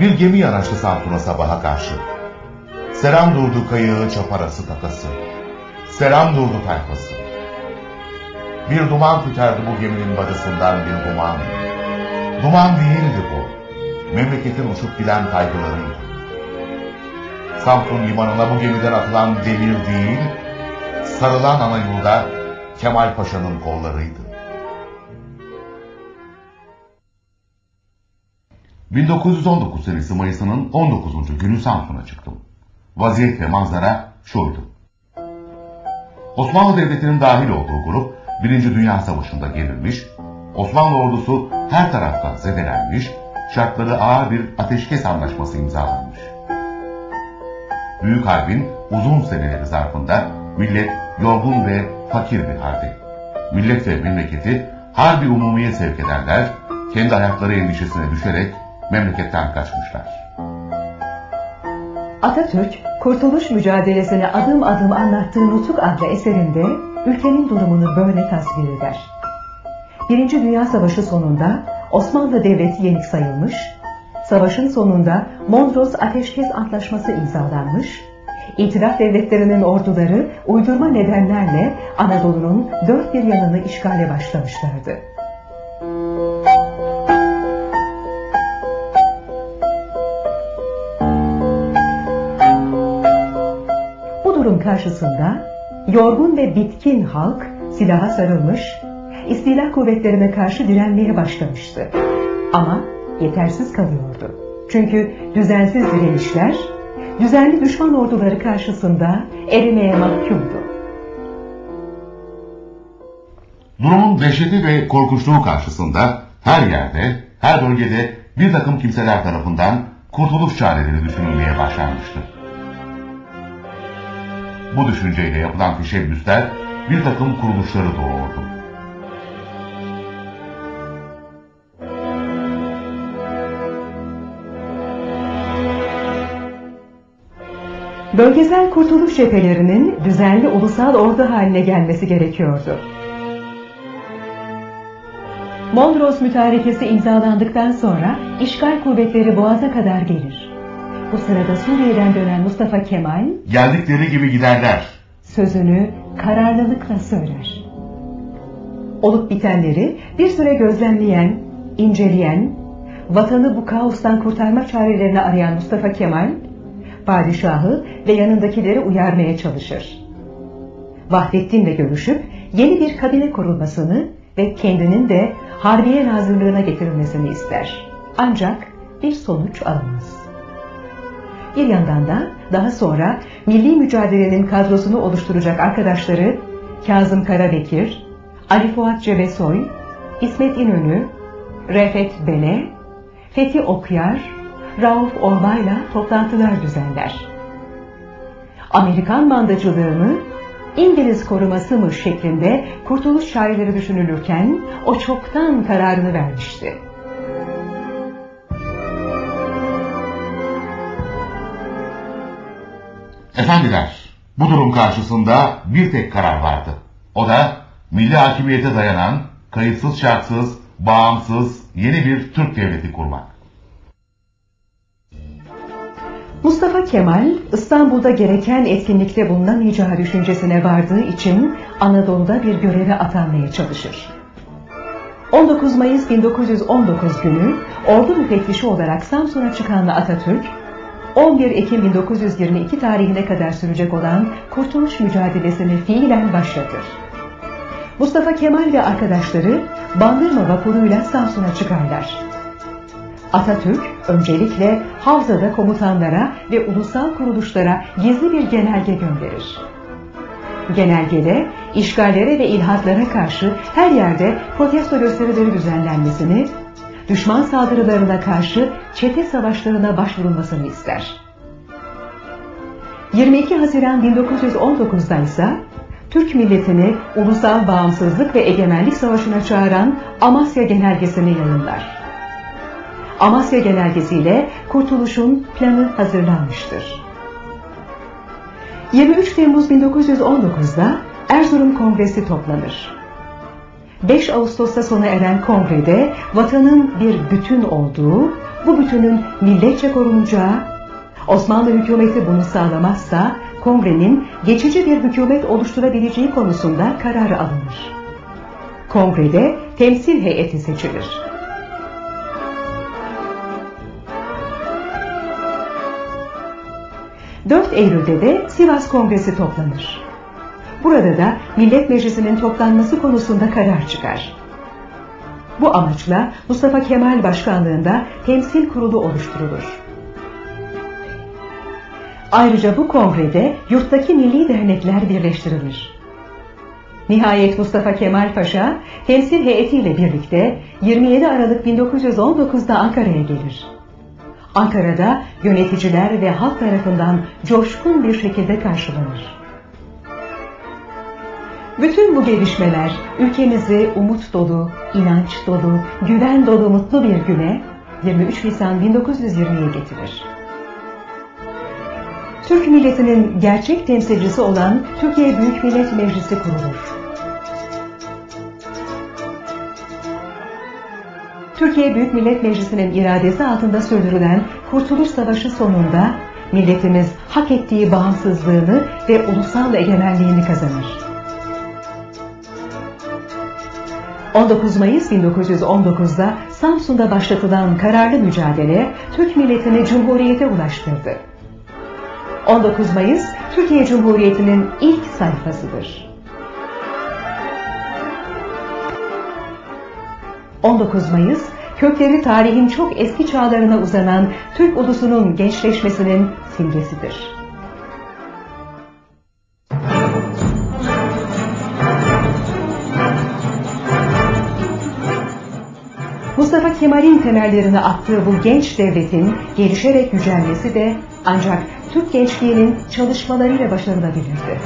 Bir gemi yanaştı Samsun'a sabaha karşı. Selam durdu kayığı çaparası takası. Selam durdu tayfası. Bir duman tüterdi bu geminin bacasından bir duman. Duman değildi bu. Memleketin uçup giden kaygılarıydı. Samsun limanına bu gemiden atılan demir değil, sarılan ana yolda Kemal Paşa'nın kollarıydı. 1919 senesi Mayıs'ının 19. günü Samsun'a çıktım. Vaziyet ve manzara şuydu. Osmanlı Devleti'nin dahil olduğu grup, Birinci Dünya Savaşı'nda gerilmiş, Osmanlı ordusu her taraftan zedelenmiş, şartları ağır bir ateşkes anlaşması imzalanmış. Büyük Harbin uzun seneleri zarfında millet yorgun ve fakir bir halde. Millet ve memleketi harbi umumiye sevk ederler, kendi hayatları endişesine düşerek memleketten kaçmışlar. Atatürk, kurtuluş mücadelesini adım adım anlattığı Nutuk adlı eserinde ülkenin durumunu böyle tasvir eder. Birinci Dünya Savaşı sonunda Osmanlı Devleti yenik sayılmış, savaşın sonunda Mondros Ateşkes Antlaşması imzalanmış, İtilaf devletlerinin orduları uydurma nedenlerle Anadolu'nun dört bir yanını işgale başlamışlardı. Karşısında yorgun ve bitkin halk silaha sarılmış, istila kuvvetlerine karşı direnmeye başlamıştı. Ama yetersiz kalıyordu. Çünkü düzensiz direnişler, düzenli düşman orduları karşısında erimeye mahkumdu. Durumun dehşeti ve korkunçluğu karşısında her yerde, her bölgede bir takım kimseler tarafından kurtuluş çareleri düşünülmeye başlanmıştı. Bu düşünceyle yapılan teşebbüsler bir takım kuruluşları doğurdu. Bölgesel kurtuluş cephelerinin düzenli ulusal ordu haline gelmesi gerekiyordu. Mondros Mütarekesi imzalandıktan sonra işgal kuvvetleri Boğaz'a kadar gelir. Bu sırada Suriye'den dönen Mustafa Kemal Geldikleri gibi giderler. sözünü kararlılıkla söyler. Olup bitenleri bir süre gözlemleyen, inceleyen, vatanı bu kaostan kurtarma çarelerini arayan Mustafa Kemal, padişahı ve yanındakileri uyarmaya çalışır. Vahdettin'le görüşüp yeni bir kabine kurulmasını ve kendinin de Harbiye Nazırlığına getirilmesini ister. Ancak bir sonuç alamaz. Bir yandan da daha sonra milli mücadelenin kadrosunu oluşturacak arkadaşları Kazım Karabekir, Ali Fuat Cebesoy, İsmet İnönü, Refet Bele, Fethi Okyar, Rauf Orbay'la toplantılar düzenler. Amerikan mandacılığını İngiliz koruması mı şeklinde kurtuluş şairleri düşünülürken o çoktan kararını vermişti. Efendiler, bu durum karşısında bir tek karar vardı. O da milli hakimiyete dayanan, kayıtsız şartsız, bağımsız yeni bir Türk devleti kurmak. Mustafa Kemal İstanbul'da gereken etkinlikte bulunamayacağı düşüncesine vardığı için Anadolu'da bir göreve atanmaya çalışır. 19 Mayıs 1919 günü ordu müfettişi olarak Samsun'a çıkan Atatürk, 11 Ekim 1922 tarihine kadar sürecek olan kurtuluş mücadelesini fiilen başlatır. Mustafa Kemal ve arkadaşları Bandırma vapuruyla Samsun'a çıkarlar. Atatürk öncelikle Havza'da komutanlara ve ulusal kuruluşlara gizli bir genelge gönderir. Genelgede işgallere ve ilhatlara karşı her yerde protesto gösterileri düzenlenmesini, düşman saldırılarına karşı çete savaşlarına başvurulmasını ister. 22 Haziran 1919'da ise Türk milletini ulusal bağımsızlık ve egemenlik savaşına çağıran Amasya Genelgesi'ni yayınlar. Amasya Genelgesi'yle kurtuluşun planı hazırlanmıştır. 23 Temmuz 1919'da Erzurum Kongresi toplanır. 5 Ağustos'ta sona eren kongrede vatanın bir bütün olduğu, bu bütünün milletçe korunacağı, Osmanlı hükümeti bunu sağlamazsa kongrenin geçici bir hükümet oluşturabileceği konusunda karar alınır. Kongrede temsil heyeti seçilir. 4 Eylül'de de Sivas Kongresi toplanır. Burada da Millet Meclisi'nin toplanması konusunda karar çıkar. Bu amaçla Mustafa Kemal Başkanlığında temsil kurulu oluşturulur. Ayrıca bu kongrede yurttaki milli dernekler birleştirilir. Nihayet Mustafa Kemal Paşa temsil heyetiyle birlikte 27 Aralık 1919'da Ankara'ya gelir. Ankara'da yöneticiler ve halk tarafından coşkun bir şekilde karşılanır. Bütün bu gelişmeler ülkemizi umut dolu, inanç dolu, güven dolu mutlu bir güne 23 Nisan 1920'ye getirir. Türk milletinin gerçek temsilcisi olan Türkiye Büyük Millet Meclisi kurulur. Türkiye Büyük Millet Meclisi'nin iradesi altında sürdürülen Kurtuluş Savaşı sonunda milletimiz hak ettiği bağımsızlığını ve ulusal egemenliğini kazanır. 19 Mayıs 1919'da Samsun'da başlatılan kararlı mücadele Türk milletini Cumhuriyete ulaştırdı. 19 Mayıs Türkiye Cumhuriyeti'nin ilk sayfasıdır. 19 Mayıs kökleri tarihin çok eski çağlarına uzanan Türk ulusunun gençleşmesinin simgesidir. Mustafa Kemal'in temellerini attığı bu genç devletin gelişerek yücelmesi de ancak Türk gençliğinin çalışmalarıyla başarılabilirdi.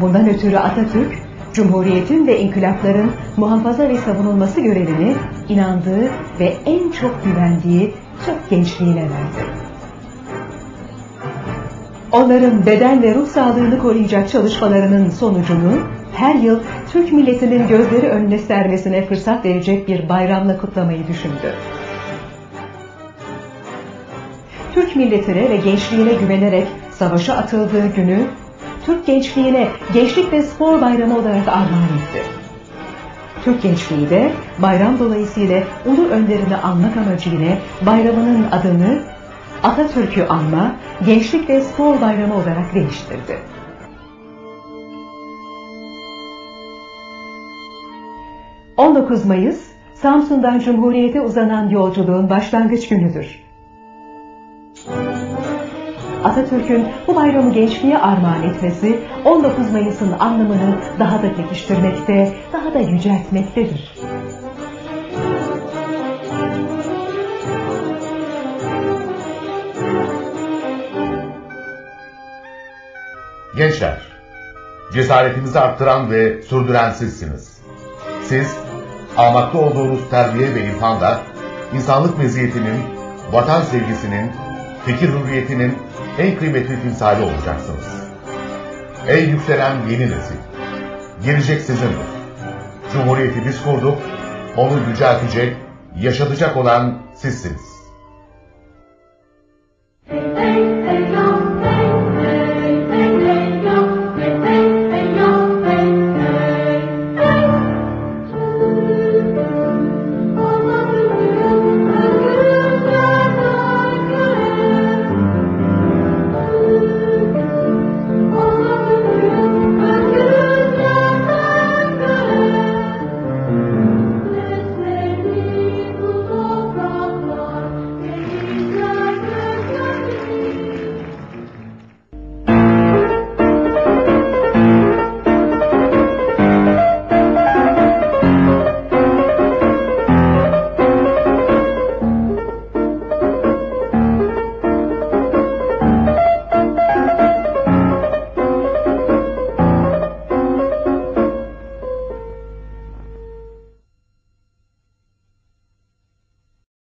Bundan ötürü Atatürk, Cumhuriyetin ve inkılapların muhafaza ve savunulması görevini inandığı ve en çok güvendiği Türk gençliğine verdi. Onların beden ve ruh sağlığını koruyacak çalışmalarının sonucunu her yıl Türk milletinin gözleri önüne sermesine fırsat verecek bir bayramla kutlamayı düşündü. Türk milletine ve gençliğine güvenerek savaşa atıldığı günü Türk gençliğine Gençlik ve Spor Bayramı olarak armağan etti. Türk gençliği de bayram dolayısıyla ulu önderini anmak amacıyla bayramının adını Atatürk'ü anma Gençlik ve Spor Bayramı olarak değiştirdi. ...19 Mayıs, Samsun'dan Cumhuriyet'e uzanan yolculuğun başlangıç günüdür. Atatürk'ün bu bayramı gençliğe armağan etmesi 19 Mayıs'ın anlamını daha da pekiştirmekte, daha da yüceltmektedir. Gençler, cesaretinizi arttıran ve sürdüren sizsiniz. Siz, almakta olduğunuz terbiye ve ilhamla insanlık meziyetinin, vatan sevgisinin, fikir hürriyetinin en kıymetli timsali olacaksınız. Ey yükselen yeni nesil! Gelecek sizindir. Cumhuriyeti biz kurduk, onu yüceltecek, yaşatacak olan sizsiniz.